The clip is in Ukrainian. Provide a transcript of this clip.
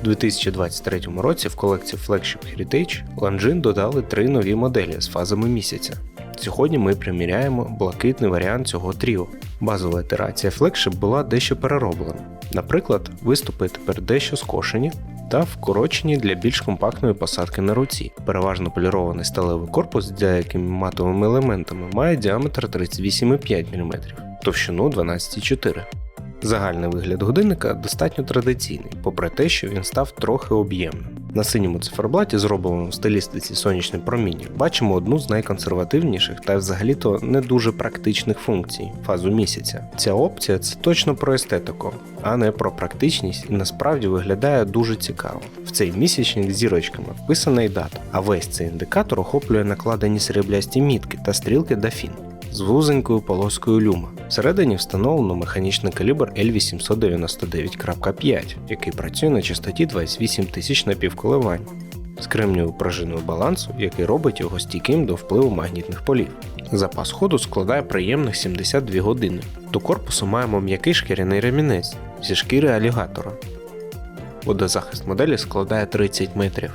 У 2023 році в колекцію Flagship Heritage Longines додали три нові моделі з фазами місяця. Сьогодні ми приміряємо блакитний варіант цього тріо. Базова ітерація Flagship була дещо перероблена. Наприклад, виступи тепер дещо скошені та вкорочені для більш компактної посадки на руці. Переважно полірований сталевий корпус з деякими матовими елементами має діаметр 38,5 мм, товщину 12,4 Загальний вигляд годинника достатньо традиційний, попри те, що він став трохи об'ємним. На синьому циферблаті, зробленому в стилістиці сонячне проміння, бачимо одну з найконсервативніших та взагалі-то не дуже практичних функцій фазу місяця. Ця опція це точно про естетику, а не про практичність і насправді виглядає дуже цікаво. В цей місячник зірочками вписана й дата, а весь цей індикатор охоплює накладені сріблясті мітки та стрілки Дофін з вузенькою полоскою люма. Всередині встановлено механічний калібр L899.5, який працює на частоті 28 тисяч напівколивань, з кремнівою пружиною балансу, який робить його стійким до впливу магнітних полів. Запас ходу складає приємних 72 години. До корпусу маємо м'який шкіряний ремінець зі шкіри алігатора. Водозахист моделі складає 30 метрів.